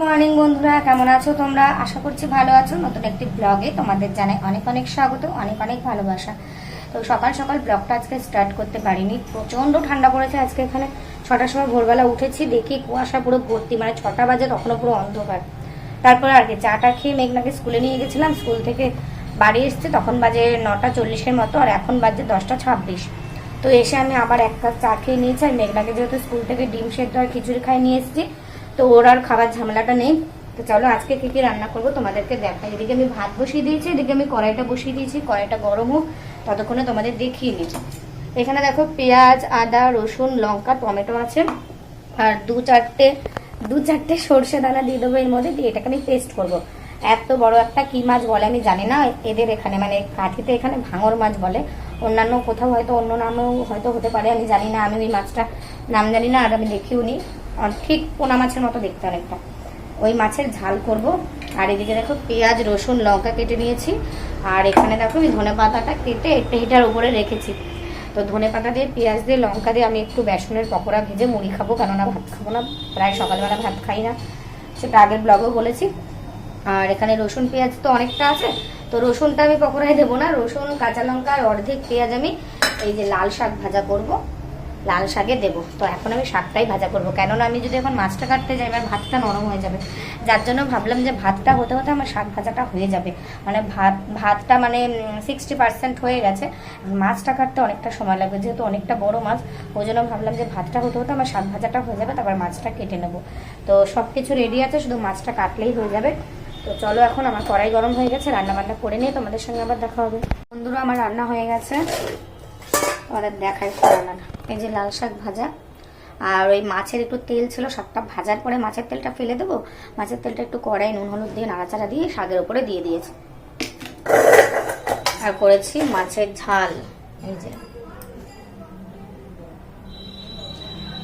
Morning বন্ধুরা, কেমন আছো তোমরা? আশা করছি ভালো আছো। নতুন একটি ব্লগে তোমাদের জানাই অনেক অনেক স্বাগত, অনেক অনেক ভালোবাসা। তো সকাল সকাল ব্লগটা আজকে স্টার্ট করতে পারিনি। প্রচণ্ড ঠান্ডা পড়েছে আজকে এখানে। ছটার সময় ভোরবেলা উঠেছি, দেখি কুয়াশা পুরো ভর্তি মানে ছটা বাজে তখনও পুরো অন্ধকার। তারপর আর কি চাটা খেয়ে মেঘনাকে স্কুলে নিয়ে গেছিলাম। স্কুল থেকে বাড়ি এসছে, তখন বাজে নটা চল্লিশের মতো, আর এখন বাজে দশটা ছাব্বিশ। তো এসে আমি আবার এক কাপ চা খেয়ে নিয়েছি, আর মেঘনাকে যেহেতু স্কুল থেকে ডিম সেদ্ধ আর খিচুড়ি খাই নিয়ে এসেছি তো ওর আর খাবার ঝামেলাটা নেই। তো চলো আজকে কি কি রান্না করব তোমাদেরকে দেখাই। এদিকে আমি ভাত বসিয়ে দিয়েছি, এদিকে আমি কড়াইটা বসিয়ে দিয়েছি, কড়াইটা গরম হোক, ততক্ষণে তোমাদের দেখিয়ে নিচ্ছি। এখানে দেখো পেঁয়াজ, আদা, রসুন, লঙ্কা, টমেটো আছে। আর দু চারটে দু চারটে সর্ষে দানা দিয়ে দেবো এর মধ্যে, দিয়ে এটাকে আমি পেস্ট করব। এত বড় একটা কি মাছ বলে আমি জানি না। এদের এখানে মানে কাঠিতে এখানে ভাঙর মাছ বলে। অন্যান্য কোথাও হয়তো অন্য নামেও হয়তো হতে পারে, আমি জানি না। আমি ওই মাছটা নাম জানি না, আর আমি দেখিও নি। ঠিক পোনা মাছের মতো দেখতে অনেকটা ওই মাছের ঝাল করব। আর এদিকে দেখো পেঁয়াজ, রসুন, লঙ্কা কেটে নিয়েছি। আর এখানে দেখো আমি ধনে পাতাটা কেটে এটার উপরে রেখেছি। তো ধনে পাতা দিয়ে, পেঁয়াজ দিয়ে, লঙ্কা দিয়ে আমি একটু বেসনের পকোড়া ভেজে মুড়ি খাব। কেননা ভাত খাব না, প্রায় সকালবেলা ভাত খাই না। সেটা আগের ব্লগেও বলেছি। আর এখানে রসুন, পেঁয়াজ তো অনেকটা আছে। তো রসুনটা আমি পকোড়ায় দেবো না। রসুন, কাঁচা লঙ্কা, আর অর্ধেক পেঁয়াজ আমি এই যে লাল শাক ভাজা করব। লাল শাকে দেবো। তো এখন আমি শাকটাই ভাজা করব। কেননা আমি যদি এখন মাছটা কাটতে যাই এবার ভাতটা নরম হয়ে যাবে। যার জন্য ভাবলাম যে ভাতটা হতে হতে আমার শাক ভাজাটা হয়ে যাবে। মানে ভাত, ভাতটা মানে সিক্সটি পার্সেন্ট হয়ে গেছে। মাছটা কাটতে অনেকটা সময় লাগবে, যেহেতু অনেকটা বড় মাছ। ওই জন্য ভাবলাম যে ভাতটা হতে হতে আমার শাক ভাজাটা হয়ে যাবে, তারপর মাছটা কেটে নেব। তো সব কিছু রেডি আছে, শুধু মাছটা কাটলেই হয়ে যাবে। তো চলো এখন আমার কড়াই গরম হয়ে গেছে রান্না বান্না করে নিয়ে তোমাদের সঙ্গে আবার দেখা হবে। বন্ধুরা, আমার রান্না হয়ে গেছে। তোমাদের দেখাই রান্না এই যে লাল শাক ভাজা, আর ওই মাছের একটু তেল ছিল শাকটা ভাজার পরে মাছের তেলটা ফেলে দেবো। মাছের তেলটা একটু কড়াই নুন, হলুদ দিয়ে নাড়াচাড়া দিয়ে শাকের উপরে দিয়ে দিয়েছি। আর করেছি মাছের ঝাল। এই যে।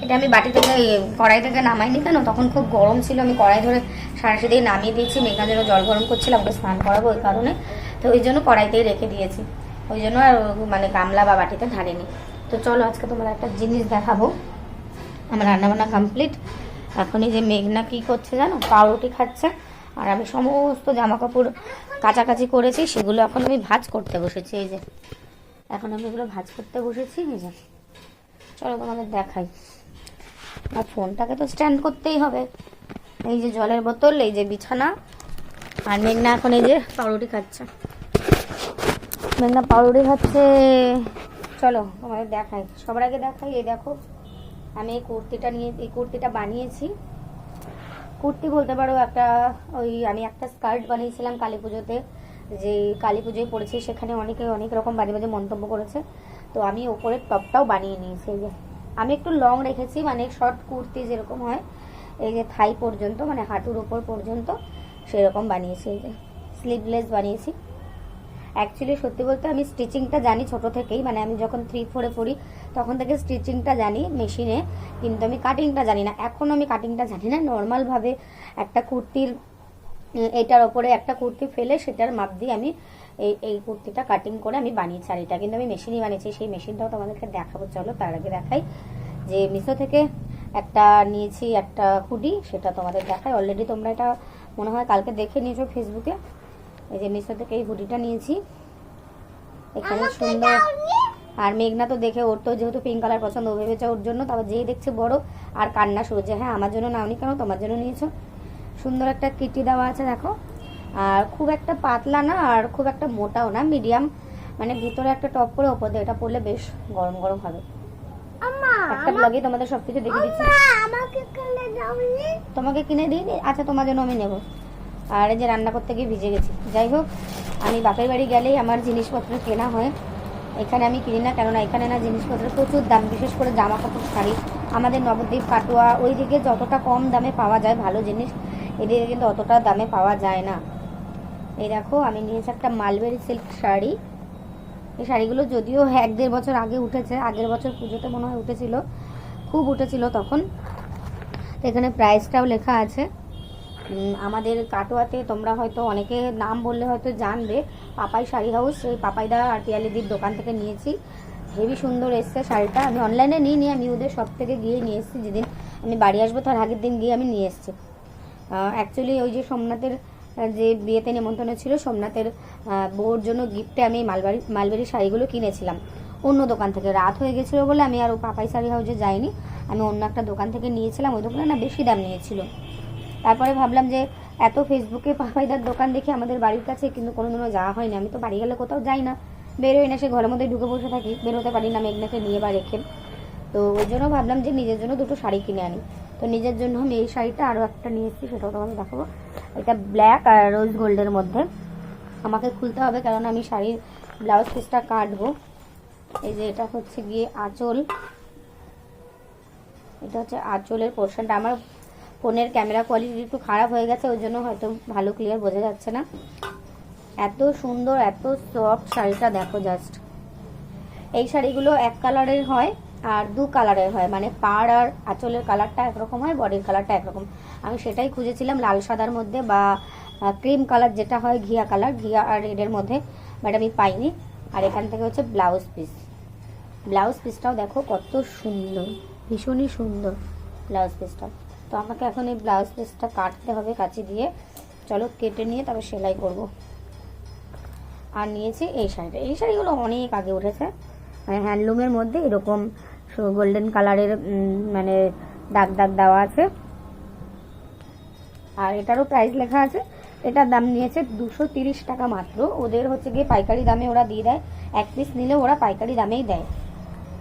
এটা আমি বাটি থেকে, কড়াই থেকে নামাইনি কেন? তখন খুব গরম ছিল, আমি কড়াই ধরে সারাশি দিয়ে নামিয়ে দিয়েছি। যেন জল গরম করছিলাম ওকে স্নান করাবো ওই কারণে। তো ওই জন্য কড়াইতেই রেখে দিয়েছি। ওই জন্য আর মানে গামলা বা বাটিতে ঢালিনি। তো চলো আজকে তোমার একটা জিনিস দেখাবো। আমার রান্নাবান্না কমপ্লিট এখন এই যে মেঘনা কী করছে জানো? পাউরুটি খাচ্ছে। আর আমি সমস্ত জামা কাপড় কাচাকাচি করেছি, সেগুলো এখন আমি ভাজ করতে বসেছি, এই যে। এখন আমি এগুলো ভাজ করতে বসেছি, এই যে। চলো তোমাদের দেখাই। আর ফোনটাকে তো স্ট্যান্ড করতেই হবে। এই যে জলের বোতল, এই যে বিছানা। আর মেঘনা এখন এই যে পাউরুটি খাচ্ছে। মেঘনা পাউরুটি খাচ্ছে চলো, তোমাদের দেখাই। সবার আগে দেখাই, এই দেখো, আমি এই কুর্তিটা নিয়ে, এই কুর্তিটা বানিয়েছি। কুর্তি বলতে পারো একটা, ওই আমি একটা স্কার্ট বানিয়েছিলাম কালী পুজোতে, যে কালী পুজোয় পড়েছি, সেখানে অনেকে অনেক রকম বাজে বাজে মন্তব্য করেছে। তো আমি ওপরের টপটাও বানিয়ে নিয়েছি, এই যে। আমি একটু লং রেখেছি মানে শর্ট কুর্তি যেরকম হয়, এই যে থাই পর্যন্ত মানে হাঁটুর ওপর পর্যন্ত, সেরকম বানিয়েছি, এই যে। স্লিভলেস বানিয়েছি। অ্যাকচুয়ালি সত্যি বলতে আমি স্টিচিংটা জানি ছোট থেকেই। মানে আমি যখন থ্রি ফোরে পড়ি, তখন থেকে স্টিচিংটা জানি মেশিনে কিন্তু আমি কাটিংটা জানি না। এখন আমি কাটিংটা জানি না। নর্মালভাবে একটা কুর্তির এটার ওপরে একটা কুর্তি ফেলে সেটার মাপ দিয়ে আমি এই এই কুর্তিটা কাটিং করে আমি বানিয়েছি। আর এটা কিন্তু আমি মেশিনই বানিয়েছি। সেই মেশিনটাও তোমাদেরকে দেখাবো। চলো তার আগে দেখাই যে মিশো থেকে একটা নিয়েছি একটা হুডি সেটা তোমাদের দেখাই। অলরেডি তোমরা এটা মনে হয় কালকে দেখে নিয়েছো ফেসবুকে এই যে মিশো থেকে এই হুডিটা নিয়েছি। এখানে সুন্দর। আর মেঘনা তো দেখে ওর তো যেহেতু পিঙ্ক কালার পছন্দ ভেবেছে ওর জন্য তারপর যেই দেখছে বড় আর কান্না শুরু যে হ্যাঁ আমার জন্য নাওনি কেন? তোমার জন্য নিয়েছো। সুন্দর একটা কিটি দেওয়া আছে দেখো। আর খুব একটা পাতলা না আর খুব একটা মোটাও না মিডিয়াম মানে ভিতরে একটা টপ করে ওপর দিয়ে এটা পরলে বেশ গরম গরম হবে। একটা ব্লগে তোমাদের সবকিছু দেখে দিচ্ছি। তোমাকে কিনে দিই? আচ্ছা তোমার জন্য আমি নেব। আর এই যে রান্না করতে গিয়ে ভিজে গেছি। যাই হোক, আমি বাপের বাড়ি গেলেই আমার জিনিসপত্র কেনা হয়। এখানে আমি কিনি না, কেননা এখানে না জিনিসপত্রের প্রচুর দাম, বিশেষ করে জামা কাপড় শাড়ি। আমাদের নবদ্বীপ, কাটোয়া ওই দিকে যতটা কম দামে পাওয়া যায় ভালো জিনিস, এদিকে কিন্তু অতটা দামে পাওয়া যায় না। এই দেখো, আমি নিয়েছি একটা মালবেরি সিল্ক শাড়ি। এই শাড়িগুলো যদিও এক দেড় বছর আগে উঠেছে, আগের বছর পুজোতে মনে হয় উঠেছিল, খুব উঠেছিল তখন। তো এখানে প্রাইসটাও লেখা আছে। আমাদের কাটোয়াতে তোমরা হয়তো অনেকে নাম বললে হয়তো জানবে, পাপাই শাড়ি হাউস সেই পাপাইদা আর পিয়ালিদির দোকান থেকে নিয়েছি। হেভি সুন্দর এসছে শাড়িটা। আমি অনলাইনে নিয়ে নিয়ে আমি ওদের সব থেকে গিয়ে নিয়ে এসেছি। যেদিন আমি বাড়ি আসব, তার আগের দিন গিয়ে আমি নিয়ে এসেছি। অ্যাকচুয়ালি ওই যে সোমনাথের যে বিয়েতে নেমন্তন্ন ছিল, সোমনাথের বউর জন্য গিফটে আমি মালবাড়ি মালবেরি শাড়িগুলো কিনেছিলাম। অন্য দোকান থেকে। রাত হয়ে গেছিল বলে আমি আর ও পাপাই শাড়ি হাউসে যাইনি। আমি অন্য একটা দোকান থেকে নিয়েছিলাম। ওই দোকানে না বেশি দাম নিয়েছিল। তারপরে ভাবলাম যে এত ফেসবুকে পাপাইদার দোকান দেখে আমাদের বাড়ির কাছে কিন্তু কোনোদিনও যাওয়া হয়নি। আমি তো বাড়ি গেলে কোথাও যাই না। বেরোই না, সে ঘরের মধ্যে ঢুকে বসে থাকি। বেরোতে পারি না, মেঘনাকে নিয়ে বা রেখে। তো ওই জন্য ভাবলাম যে নিজের জন্য দুটো শাড়ি কিনে আনি। তো নিজের জন্য আমি এই শাড়িটা আরও একটা নিয়ে এসেছি, সেটাও তোমাকে দেখাবো। এটা ব্ল্যাক আর রোজ গোল্ডের মধ্যে। আমাকে খুলতে হবে কারণ আমি শাড়ির ব্লাউজ পিসটা কাটবো। এই যে এটা হচ্ছে গিয়ে আঁচল। এটা হচ্ছে আঁচলের পোর্শনটা আমার ফোনের ক্যামেরা কোয়ালিটি একটু খারাপ হয়ে গেছে, ওই জন্য হয়তো ভালো ক্লিয়ার বোঝা যাচ্ছে না। এত সুন্দর, এত সফট শাড়িটা দেখো জাস্ট এই শাড়িগুলো এক কালারের হয় আর দু কালারের হয় মানে পাড় আর আঁচলের কালারটা একরকম হয় বডির কালারটা একরকম। আমি সেটাই খুঁজেছিলাম লাল সাদার মধ্যে বা ক্রিম কালার যেটা হয় ঘিয়া কালার ঘিয়া আর রেডের মধ্যে বাট আমি পাইনি। আর এখান থেকে হচ্ছে ব্লাউজ পিস ব্লাউজ পিসটাও দেখো কত সুন্দর, ভীষণই সুন্দর ব্লাউজ পিসটা তো আমাকে এখন এই ব্লাউজ পিসটা কাটতে হবে কাঁচি দিয়ে। চলো কেটে নিয়ে তারপর সেলাই করব। আর নিয়েছি এই শাড়িটা। এই শাড়িগুলো অনেক আগে উঠেছে। মানে হ্যান্ডলুমের মধ্যে এরকম গোল্ডেন কালারের মানে দাগ দাগ দেওয়া আছে। আর এটারও প্রাইস লেখা আছে। এটার দাম নিয়েছে দুশো টাকা মাত্র। ওদের হচ্ছে গিয়ে পাইকারি দামে ওরা দিয়ে দেয়। এক পিস নিলে ওরা পাইকারি দামেই দেয়।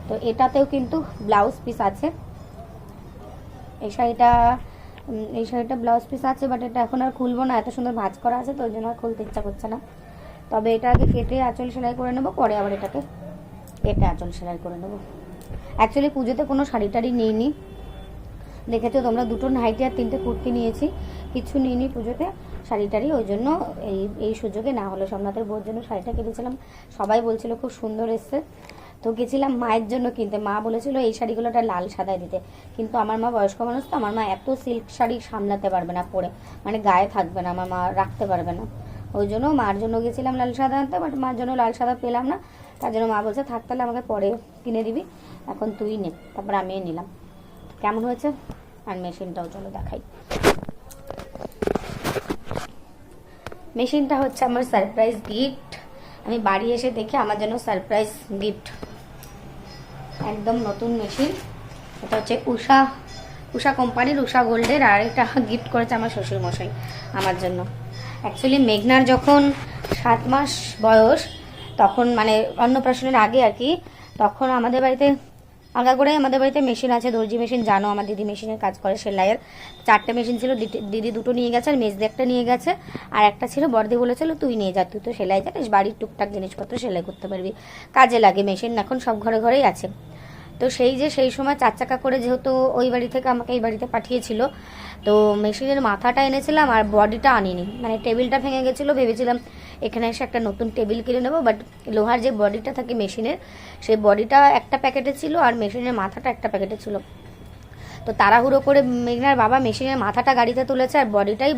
তো এটাতেও কিন্তু ব্লাউজ পিস আছে। এই শাড়িটা এই শাড়িটা ব্লাউজ পিস আছে বাট এটা এখন আর খুলবো না। এত সুন্দর ভাঁজ করা আছে, তো ওই জন্য আর খুলতে ইচ্ছা করছে না। তবে এটা আগে কেটে আঁচল সেলাই করে নেব, পরে আবার এটাকে কেটে আঁচল সেলাই করে নেব। অ্যাকচুয়ালি পুজোতে কোনো শাড়ি টাড়ি নিইনি। দেখেছ তোমরা, দুটো নাইটি আর তিনটে কুর্তি নিয়েছি। কিছু নিইনি পুজোতে শাড়ি টাড়ি, ওই জন্য এই এই সুযোগে না হলে। সোমনাথের বোর জন্য শাড়িটা কিনেছিলাম সবাই বলছিল খুব সুন্দর এসছে। তো গেছিলাম মায়ের জন্য কিনতে। মা বলেছিল, এই শাড়িগুলোটা লাল সাদায় দিতে। কিন্তু আমার মা বয়স্ক মানুষ তো, আমার মা এত সিল্ক শাড়ি সামলাতে পারবে না পরে। মানে গায়ে থাকবে না, আমার মা রাখতে পারবে না। ওই জন্য মার জন্য গেছিলাম লাল সাদা আনতে বাট মার জন্য লাল সাদা পেলাম না। তার জন্য মা বলছে, থাক তাহলে আমাকে পরে কিনে দিবি, এখন তুই নে। তারপর আমিও নিলাম। কেমন হয়েছে? আর মেশিনটাও চলো দেখাই। মেশিনটা হচ্ছে আমার সারপ্রাইজ গিফট আমি বাড়ি এসে দেখে আমার জন্য সারপ্রাইজ গিফট একদম নতুন মেশিন এটা হচ্ছে উষা উষা কোম্পানির উষা গোল্ডের, আর এটা গিফট করেছে আমার শ্বশুরমশাই আমার জন্য। অ্যাকচুয়ালি মেঘনার যখন সাত মাস বয়স, তখন মানে অন্নপ্রাশনের আগে আর কি, তখন আমাদের বাড়িতে আলাদা করে আমাদের বাড়িতে মেশিন আছে, দর্জি মেশিন, জানো আমার দিদি মেশিনের কাজ করে সেলাইয়ের। চারটে মেশিন ছিল দিদি দুটো নিয়ে গেছে আর মেজদি একটা নিয়ে গেছে। আর একটা ছিল বর্দি বলেছিল, তুই নিয়ে যা, তুই তো সেলাই জানিস, বাড়ির টুকটাক জিনিসপত্র সেলাই করতে পারবি। কাজে লাগে, মেশিন এখন সব ঘরে ঘরেই আছে। তো সেই যে, সেই সময় চার চাকা করে যেহেতু ওই বাড়ি থেকে আমাকে এই বাড়িতে পাঠিয়েছিল, তো মেশিনের মাথাটা এনেছিলাম আর বডিটা আনিনি। মানে টেবিলটা ভেঙে গেছিল, ভেবেছিলাম এখানে এসে একটা নতুন টেবিল কিনে নেব বাট লোহার যে বডিটা থাকে মেশিনের, সেই বডিটা একটা প্যাকেটে ছিল আর মেশিনের মাথাটা একটা প্যাকেটে ছিল। তো তাড়াহুড়ো করে মেঘনার বাবা মেশিনের মাথাটা গাড়িতে তুলেছে আর বডিটাই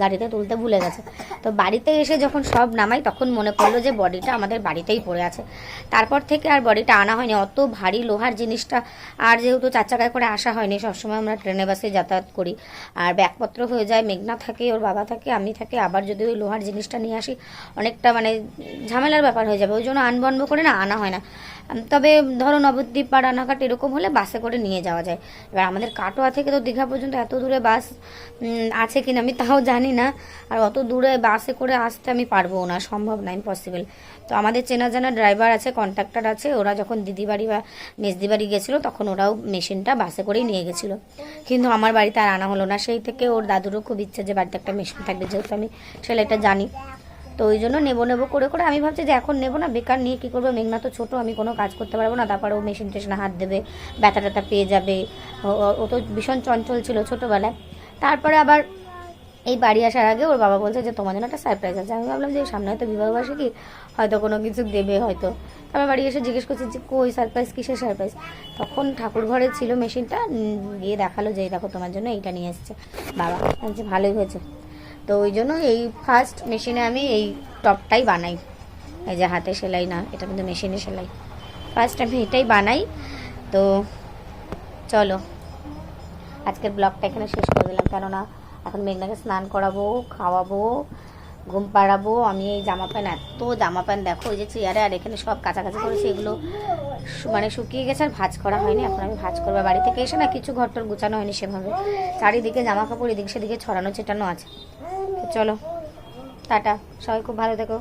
গাড়িতে তুলতে ভুলে গেছে। তো বাড়িতে এসে যখন সব নামাই, তখন মনে পড়ল যে বডিটা আমাদের বাড়িতেই পড়ে আছে। তারপর থেকে আর বডিটা আনা হয়নি। অত ভারী লোহার জিনিসটা আর যেহেতু চার চাকায় করে আসা হয়নি, সবসময় আমরা ট্রেনে, বাসে যাতায়াত করি। আর ব্যাগপত্র হয়ে যায়, মেঘনা থাকে, ওর বাবা থাকে, আমি থাকে। আবার যদি ওই লোহার জিনিসটা নিয়ে আসি, অনেকটা মানে ঝামেলার ব্যাপার হয়ে যাবে। ওই জন্য আনবন্ব করে না, আনা হয় না। তবে ধরো নবদ্বীপ বা রানাঘাট এরকম হলে বাসে করে নিয়ে যাওয়া যায়। এবার আমাদের কাটোয়া থেকে তো দীঘা পর্যন্ত এত দূরে বাস আছে কিনা আমি তাও জানি না। আর অত দূরে বাসে করে আসতে আমি পারব না, সম্ভব না ইম্পসিবল তো আমাদের চেনা জানা ড্রাইভার আছে কন্ট্রাক্টর আছে, ওরা যখন দিদি বাড়ি বা মেজদি বাড়ি গেছিল তখন ওরাও মেশিনটা বাসে করেই নিয়ে গেছিল। কিন্তু আমার বাড়িতে আর আনা হলো না, সেই থেকে ওর দাদুরও খুব ইচ্ছে যে বাড়িতে একটা মেশিন থাকবে, যেহেতু আমি সেলাইটা জানি। তো ওই জন্য নেব নেব করে করে আমি ভাবছি যে এখন নেব না বেকার নিয়ে কী করব? মেঘনা তো ছোটো আমি কোনো কাজ করতে পারব না তারপরে ও মেশিন টেশিনে হাত দেবে ব্যথা ট্যাথা পেয়ে যাবে। ও- তো ভীষণ চঞ্চল ছিল ছোটোবেলায়। তারপরে আবার এই বাড়ি আসার আগে ওর বাবা বলছে যে তোমার জন্য একটা সারপ্রাইজ আছে। আমি ভাবলাম যে সামনে হয়তো বিবাহবার্ষিকী হয়তো কোনো কিছু দেবে হয়তো। তারপর বাড়ি এসে জিজ্ঞেস করছি যে কই সারপ্রাইজ কিসের সারপ্রাইজ তখন ঠাকুর ঘরে ছিল মেশিনটা গিয়ে দেখাল যে দেখো তোমার জন্য এইটা নিয়ে এসছে। বাবা বলছি, ভালোই হয়েছে। তো ওই জন্য এই ফার্স্ট মেশিনে আমি এই টপটাই বানাই। এই যে হাতে সেলাই না, এটা কিন্তু মেশিনে সেলাই। ফার্স্ট আমি এটাই বানাই। তো চলো, আজকের ব্লগটা এখানে শেষ করে দিলাম। কেননা এখন মেঘনাকে স্নান করাবো, খাওয়াবো, ঘুম পাড়াবো। আমি এই জামা প্যান্ট, এত জামা প্যান্ট দেখো, ওই যে চেয়ারে আর এখানে সব কাছাকাছি করেছি, এগুলো মানে শুকিয়ে গেছে আর ভাজ করা হয়নি। এখন আমি ভাজ করব। বাড়ি থেকে এসে না কিছু ঘরটর গুছানো হয়নি সেভাবে। চারিদিকে জামা কাপড় এদিকে সেদিকে ছড়ানো ছেটানো আছে। চলো টাটা। সবাই খুব ভালো থেকো।